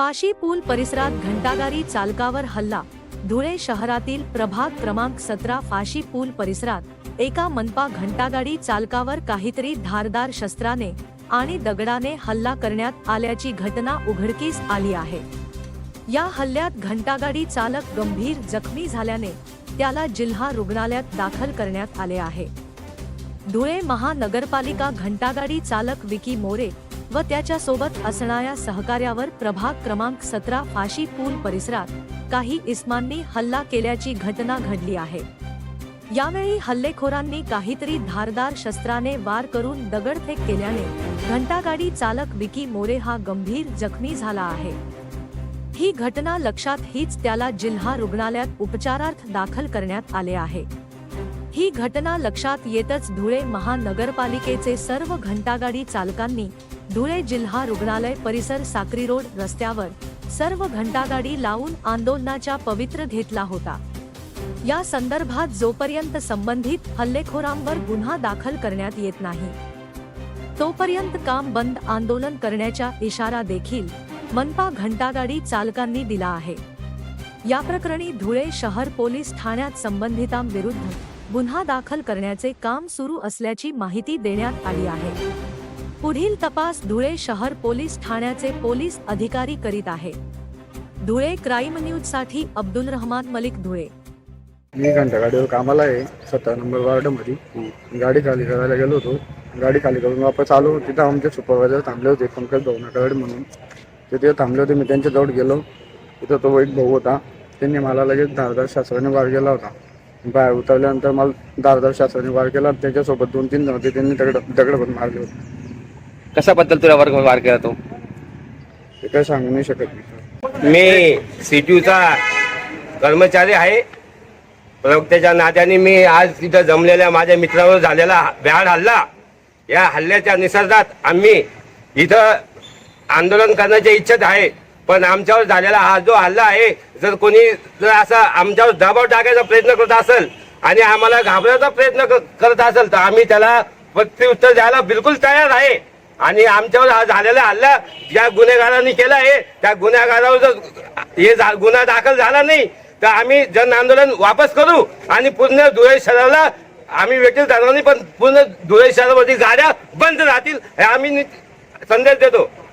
फाशी पूल परिसरात घंटागारी चालकावर हल्ला. धुळे शहरातील प्रभाग क्रमांक सतरा फाशी पूल परिसरात एका मनपा घंटागाडी चालकावर काहीतरी धारदार शस्त्राने आणि दगडाने हल्ला करण्यात आल्याची घटना उघडकीस आली आहे. या हल्ल्यात घंटागाडी चालक गंभीर जखमी झाल्याने त्याला जिल्हा रुग्णालयात दाखल करण्यात आले आहे. धुळे महानगरपालिका घंटागाडी चालक विकी मोरे व त्याच्या सोबत असणाऱ्या सहकार्यावर प्रभाग क्रमांक सतरा फाशी पूल परिसरात काही इस्मांनी हल्ला केल्याची घटना घडली आहे. यावेळी हल्लेखोरांनी काहीतरी धारदार शस्त्राने वार करून दगडफेक केल्याने घंटागाडी चालक विकी मोरे हा गंभीर जखमी झाला आहे. ही घटना लक्षात हीच त्याला जिल्हा रुग्णालयात उपचारार्थ दाखल करण्यात आले आहे. ही घटना लक्षात येतच धुळे महानगरपालिकेचे सर्व घंटागाडी चालकांनी धुळे जिल्हा रुग्णालय परिसर साक्री रोड रस्त्यावर सर्व घंटागाडी लावून आंदोलनाचा पवित्र घेतला होता. या संदर्भात जोपर्यंत संबंधित हल्लेखोरांवर गुन्हा दाखल करण्यात येत नाही तोपर्यंत काम बंद आंदोलन करण्याचा इशारा देखील मनपा घंटागाडी चालकांनी दिला आहे. या प्रकरणी धुळे शहर पोलीस ठाण्यात संबंधितांविरुद्ध गुन्हा दाखल करण्याचे काम सुरू असल्याची माहिती देण्यात आली आहे. पुढील तपास धुळे शहर पोलीस ठाण्याचे पोलीस अधिकारी करीत आहे. धुळे क्राईम न्यूजसाठी अब्दुल रहमान मलिक धुळे. मी घंटा गाडीवर कामाला आहे. सतरा नंबर वार्डमध्ये. गाडी खाली करायला गेलो होतो. गाडी खाली करून वापस आलो. तिथं आमचे सुपरवायझर थांबले होते. पंकज भाऊ म्हणून. तिथे थांबले होते. मी त्यांच्या जवळ गेलो. तिथं तो एक भाऊ होता. त्यांनी मला लगेच धारदार शास्त्राने वार केला होता. बाहेर उतरल्यानंतर मला धारदार शास्त्राने वार केला. त्याच्यासोबत दोन तीन जण होते. त्यांनी दगड दगड पण मारले होते. कशाबद्दल तुला वर्ग वार केला तो? ते काही सांगू नाही शकत मी. मी सीटीयूचा कर्मचारी आहे. प्रवक्त्याच्या नात्याने मी आज तिथं जमलेल्या माझ्या मित्रावर झालेला भ्याड हल्ला. या हल्ल्याच्या निसर्गात आम्ही इथं आंदोलन करण्याच्या इच्छित आहे. पण आमच्यावर झालेला हा जो हल्ला आहे जर कोणी जर असा आमच्यावर दबाव टाकायचा प्रयत्न करत असेल आणि आम्हाला घाबरायचा प्रयत्न क- करत असेल तर आम्ही त्याला प्रत्युत्तर द्यायला बिलकुल तयार आहे. आणि आमच्यावर हा झालेला हल्ला ज्या गुन्हेगारांनी केला आहे त्या गुन्हेगारावर जर हे झा- गुन्हा दाखल झाला नाही तर आम्ही जन आंदोलन वापस करू आणि पूर्ण धुळे शहराला आम्ही वेटील जाणार नाही पण पूर्ण धुळे शहरामध्ये गाड्या बंद राहतील हे आम्ही संदेश देतो.